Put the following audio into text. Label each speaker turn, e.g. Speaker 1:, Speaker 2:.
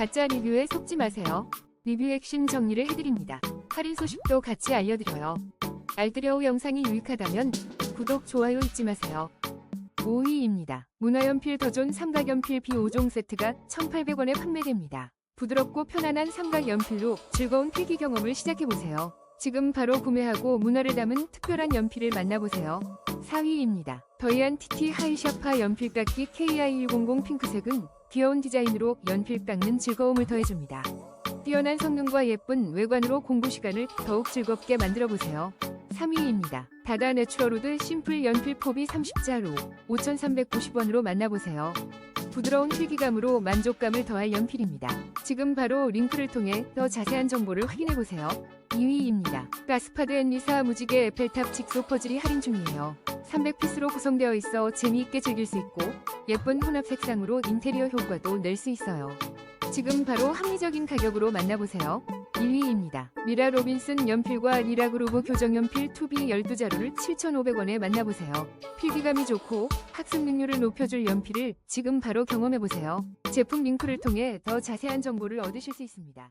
Speaker 1: 가짜 리뷰에 속지 마세요. 리뷰 핵심 정리를 해드립니다. 할인 소식도 같이 알려드려요. 알뜰여우 영상이 유익하다면 구독, 좋아요 잊지 마세요. 5위입니다. 문화연필 더존 삼각연필 B5종 세트가 1,800원에 판매됩니다. 부드럽고 편안한 삼각연필로 즐거운 필기 경험을 시작해보세요. 지금 바로 구매하고 문화를 담은 특별한 연필을 만나보세요. 4위입니다. 더이안 TT 하이샤파 연필 깎기 KI100 핑크색은 귀여운 디자인으로 연필 깎는 즐거움을 더해줍니다. 뛰어난 성능과 예쁜 외관으로 공부 시간을 더욱 즐겁게 만들어 보세요. 3위입니다. 다다 내추럴우드 심플 연필 포비 30자루 5,390원으로 만나보세요. 부드러운 필기감으로 만족감을 더할 연필입니다. 지금 바로 링크를 통해 더 자세한 정보를 확인해보세요. 2위입니다. 가스파드 앤리사 무지개 에펠탑 직소 퍼즐이 할인 중이에요. 300피스로 구성되어 있어 재미있게 즐길 수 있고 예쁜 혼합 색상으로 인테리어 효과도 낼 수 있어요. 지금 바로 합리적인 가격으로 만나보세요. 1위입니다. 미라 로빈슨 연필과 리라 그루브 교정 연필 투비 12자루를 7,500원에 만나보세요. 필기감이 좋고 학습 능률을 높여줄 연필을 지금 바로 경험해보세요. 제품 링크를 통해 더 자세한 정보를 얻으실 수 있습니다.